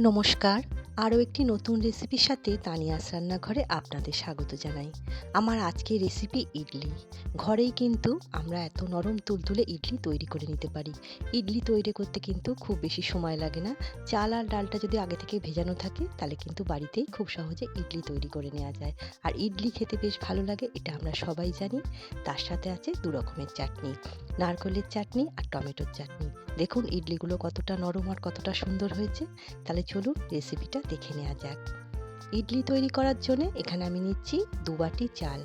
নমস্কার। আরও একটি নতুন রেসিপির সাথে তানিয়াস রান্নাঘরে আপনাদের স্বাগত জানাই। আমার আজকের রেসিপি ইডলি। ঘরেই কিন্তু আমরা এত নরম তুলতুলে ইডলি তৈরি করে নিতে পারি। ইডলি তৈরি করতে কিন্তু খুব বেশি সময় লাগে না। চাল আর ডালটা যদি আগে থেকে ভেজানো থাকে, তাহলে কিন্তু বাড়িতেই খুব সহজে ইডলি তৈরি করে নেওয়া যায়। আর ইডলি খেতে বেশ ভালো লাগে, এটা আমরা সবাই জানি। তার সাথে আছে দু রকমের চাটনি। নারকলের চাটনি আর টমেটোর চাটনি। দেখুন ইডলিগুলো কতটা নরম আর কতটা সুন্দর হয়েছে। তাহলে চলুন রেসিপিটা দেখে নেওয়া যাক। ইডলি তৈরি করার জন্য এখানে আমি নিচ্ছি দু বাটি চাল।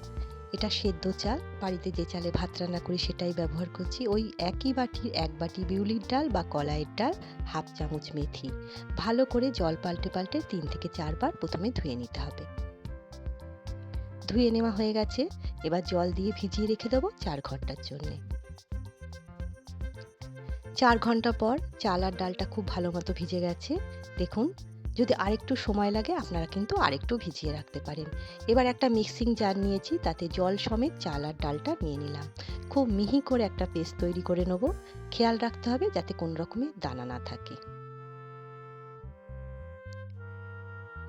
এটা সেদ্ধ চাল। বাড়িতে যে চালে ভাত রান্না করি সেটাই ব্যবহার করছি। ওই একই বাটির এক বাটি বিউলির ডাল বা কলাইয়ের ডাল, হাফ চামচ মেথি। ভালো করে জল পাল্টে পাল্টে তিন থেকে চারবার প্রথমে ধুয়ে নিতে হবে। ধুয়ে নেওয়া হয়ে গেছে। এবার জল দিয়ে ভিজিয়ে রেখে দেবো চার ঘণ্টার জন্যে। চার ঘণ্টা পর চাল আর ডালটা খুব ভালো মতো ভিজে গেছে। দেখুন, যদি আরেকটু সময় লাগে, আপনারা কিন্তু আরেকটু ভিজিয়ে রাখতে পারেন। এবার একটা মিক্সিং জার নিয়েছি, তাতে জল সমেত চাল আর ডালটা নিয়ে নিলাম। খুব মিহি করে একটা পেস্ট তৈরি করে নেব। খেয়াল রাখতে হবে যাতে কোনো রকমের দানা না থাকে।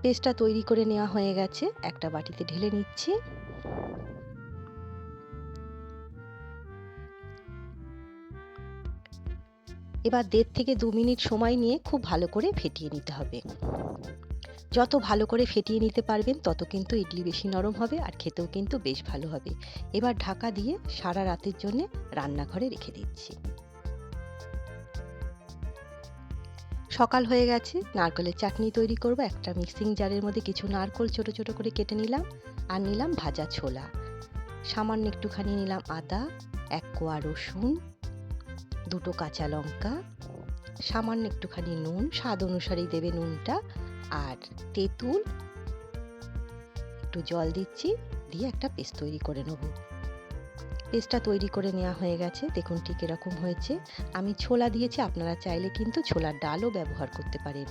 পেস্টটা তৈরি করে নেওয়া হয়ে গেছে। একটা বাটিতে ঢেলে নিচ্ছি। এবার দেড় থেকে দু মিনিট সময় নিয়ে খুব ভালো করে ফেটিয়ে নিতে হবে। যত ভালো করে ফেটিয়ে নিতে পারবেন, তত কিন্তু ইডলি বেশি নরম হবে আর খেতেও কিন্তু বেশ ভালো হবে। এবার ঢাকা দিয়ে সারা রাতের জন্য রান্নাঘরে রেখে দিচ্ছি। সকাল হয়ে গেছে, নারকেলের চাটনি তৈরি করব, একটা মিক্সিং জারের মধ্যে কিছু নারকল ছোট ছোট করে কেটে নিলাম আর নিলাম ভাজা ছোলা। সামান্য একটুখানি নিলাম আদা, এক কোয়া রসুন দুটো কাঁচা লঙ্কা, সামান্য একটুখানি নুন, স্বাদ অনুসারেই দেবে নুনটা, আর তেঁতুল একটু জল দিচ্ছি, দিয়ে একটা পেস্ট তৈরি করে নেব। পেস্টটা তৈরি করে নেওয়া হয়ে গেছে। দেখুন ঠিক এরকম হয়েছে। আমি ছোলা দিয়েছি, আপনারা চাইলে কিন্তু ছোলার ডালও ব্যবহার করতে পারেন।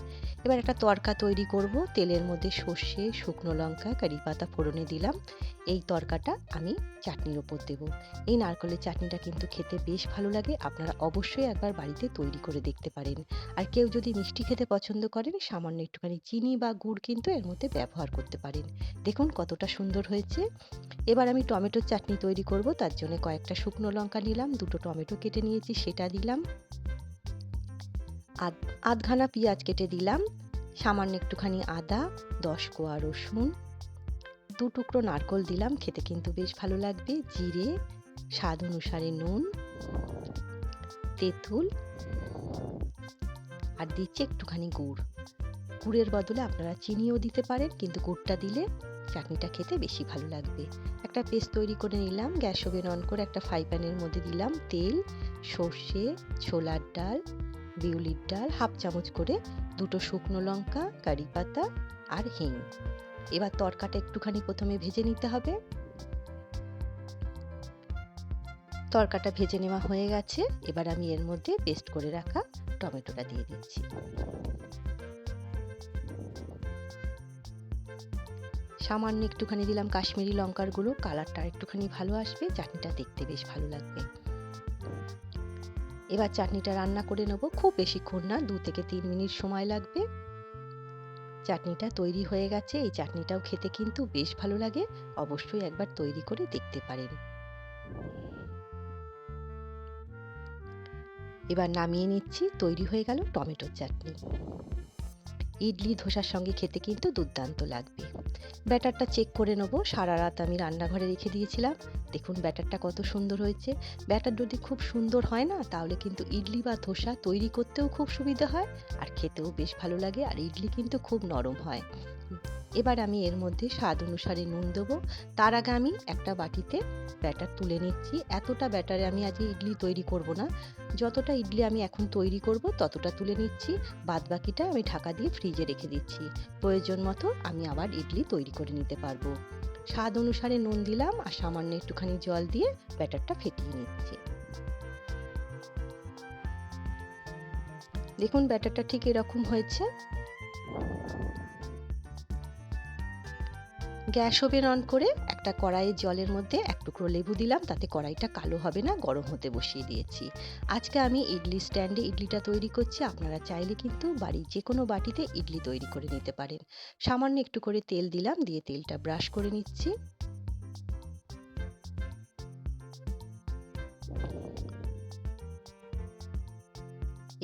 এবার একটা তরকা তৈরি করব। তেলের মধ্যে সর্ষে, শুকনো লঙ্কা কারি পাতা ফোড়নে দিলাম। এই তরকাটা আমি চাটনির ওপর দেবো। এই নারকলের চাটনিটা কিন্তু খেতে বেশ ভালো লাগে। আপনারা অবশ্যই একবার বাড়িতে তৈরি করে দেখতে পারেন। আর কেউ যদি মিষ্টি খেতে পছন্দ করেন, সামান্য একটুখানি চিনি বা গুড় কিন্তু এর মধ্যে ব্যবহার করতে পারেন। দেখুন কতটা সুন্দর হয়েছে। এবার আমি টমেটোর চাটনি তৈরি করব, তার জন্য কয়েকটা শুকনো লঙ্কা নিলাম, দুটো টমেটো কেটে নিয়েছি, সেটা দিলাম। আধ, আধখানা পেঁয়াজ কেটে দিলাম, সামান্য একটুখানি আদা, দশ কোয়া রসুন, দু টুকরো নারকল দিলাম, খেতে কিন্তু বেশ ভালো লাগবে, জিরে, স্বাদ অনুসারে নুন, তেঁতুল, আর দিচ্ছি একটুখানি গুড়। গুড়ের বদলে আপনারা চিনিও দিতে পারেন, কিন্তু গুড়টা দিলে চাটনিটা খেতে বেশি ভালো লাগবে। একটা পেস্ট তৈরি করে নিলাম, গ্যাস ওভেন অন করে একটা ফ্রাই প্যানের মধ্যে দিলাম তেল, সর্ষে, ছোলার ডাল, বিউলির ডাল, হাফ চামচ করে দুটো শুকনো লঙ্কা, কারি পাতা আর হিং। এবার তরকাটা একটুখানি প্রথমে ভেজে নিতে হবে। তরকাটা ভেজে নেওয়া হয়ে গেছে। এবার আমি এর মধ্যে পেস্ট করে রাখা টমেটোটা দিয়ে দিচ্ছি। সামান্য একটুখানি দিলাম কাশ্মীরি লঙ্কার গুঁড়ো, কালারটা একটুখানি ভালো আসবে, চাটনিটা দেখতে বেশ ভালো লাগবে। এবার চাটনিটা রান্না করে নেব, খুব বেশিক্ষণ না, দু থেকে তিন মিনিট সময় লাগবে। চাটনিটা তৈরি হয়ে গেছে, এই চাটনিটাও খেতে কিন্তু বেশ ভালো লাগে, অবশ্যই একবার তৈরি করে দেখতে পারেন। এবার নামিয়ে নিচ্ছি, তৈরি হয়ে গেল টমেটোর চাটনি। ইডলি, ধোসার সঙ্গে খেতে কিন্তু দুর্দান্ত লাগবে। ব্যাটারটা চেক করে নেব। সারা রাত আমি রান্নাঘরে রেখে দিয়েছিলাম। দেখুন ব্যাটারটা কত সুন্দর হয়েছে। ব্যাটার যদি খুব সুন্দর হয় না, তাহলে কিন্তু ইডলি বা ধোসা তৈরি করতেও খুব সুবিধা হয়। আর খেতেও বেশ ভালো লাগে। আর ইডলি কিন্তু খুব নরম হয়। এবার আমি এর মধ্যে স্বাদ অনুসারে নুন দেবো। তার আগে আমি একটা বাটিতে ব্যাটার তুলে নিচ্ছি। এতটা ব্যাটারে আমি আজ ইডলি তৈরি করব না। যতটা ইডলি আমি এখন তৈরি করব, ততটা তুলে নিচ্ছি। বাদ বাকিটা আমি ঢাকা দিয়ে ফ্রিজে রেখে দিচ্ছি। প্রয়োজন মতো আমি আবার ইডলি তৈরি করে নিতে পারব। স্বাদ অনুসারে নুন দিলাম আর সামান্য একটুখানি জল দিয়ে ব্যাটারটা ফেটিয়ে নিচ্ছি। দেখুন ব্যাটারটা ঠিক এরকম হয়েছে। গ্যাস ওভেন অন করে একটা কড়াইয়ের জলের মধ্যে এক টুকরো লেবু দিলাম, তাতে কড়াইটা কালো হবে না, গরম হতে বসিয়ে দিয়েছি। আজকে আমি ইডলি স্ট্যান্ডে ইডলিটা তৈরি করছি, আপনারা চাইলে কিন্তু বাড়ির যে কোনো বাটিতে ইডলি তৈরি করে নিতে পারেন। সামান্য একটু করে তেল দিলাম, দিয়ে তেলটা ব্রাশ করে নিচ্ছি।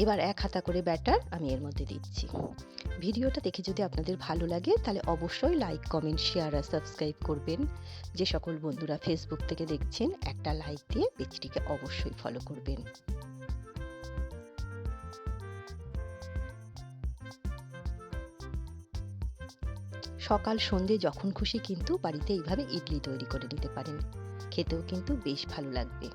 এবার এক হাতা করে ব্যাটার আমি এর মধ্যে দিচ্ছি। ভিডিওটা দেখে যদি আপনাদের ভালো লাগে, তাহলে অবশ্যই লাইক কমেন্ট শেয়ার আর সাবস্ক্রাইব করবেন। যে সকল বন্ধুরা ফেসবুক থেকে দেখছেন, একটা লাইক দিয়ে পেজটিকে অবশ্যই ফলো করবেন। সকাল সন্ধে যখন খুশি কিন্তু বাড়িতে এইভাবে ইডলি তৈরি করে নিতে পারেন। খেতেও কিন্তু বেশ ভালো লাগবে।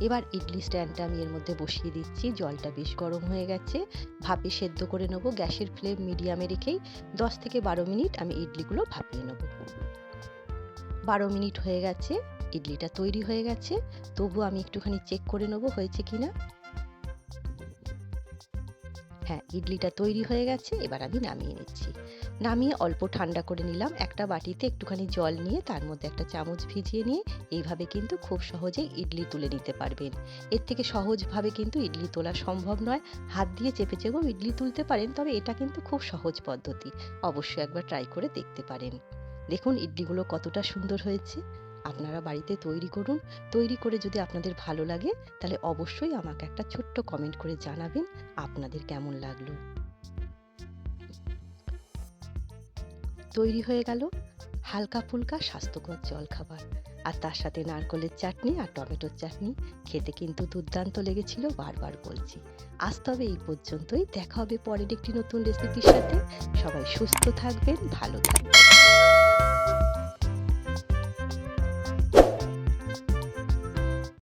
এবার ইডলি স্ট্যান্ডটা আমি এর মধ্যে বসিয়ে দিচ্ছি। জলটা বেশ গরম হয়ে গেছে। ভাপে সেদ্ধ করে নেব। গ্যাসের ফ্লেম মিডিয়ামে রেখেই দশ থেকে বারো মিনিট আমি ইডলিগুলো ভাপিয়ে নেব। বারো মিনিট হয়ে গেছে। ইডলিটা তৈরি হয়ে গেছে। তবু আমি একটুখানি চেক করে নেব হয়েছে কি না। হ্যাঁ ইডলিটা তৈরি হয়ে গেছে। এবার আমি নামিয়ে নিচ্ছি। নামিয়ে অল্প ঠান্ডা করে নিলাম একটা বাটিতে একটুখানি জল নিয়ে, তার মধ্যে একটা চামচ ভিজিয়ে নিয়ে, এইভাবে কিন্তু খুব সহজেই ইডলি তুলে নিতে পারবেন। এর থেকে সহজভাবে কিন্তু ইডলি তোলা সম্ভব নয়। হাত দিয়ে চেপে চেপেও ইডলি তুলতে পারেন, তবে এটা কিন্তু খুব সহজ পদ্ধতি। অবশ্যই একবার ট্রাই করে দেখতে পারেন। দেখুন ইডলিগুলো কতটা সুন্দর হয়েছে। আপনারা বাড়িতে তৈরি করুন। তৈরি করে যদি আপনাদের ভালো লাগে, তাহলে অবশ্যই আমাকে একটা ছোট্ট কমেন্ট করে জানাবেন। আপনাদের কেমন লাগল? তৈরি হয়ে গেল হালকা ফুলকা স্বাস্থ্যকর জলখাবার। আর তার সাথে নারকলের চাটনি আর টমেটোর চাটনি খেতে কিন্তু দুর্দান্ত লেগেছিল বারবার বলছি। আজ তবে এই পর্যন্তই। দেখা হবে পরের একটি নতুন রেসিপির সাথে। সবাই সুস্থ থাকবেন, ভালো থাকবেন।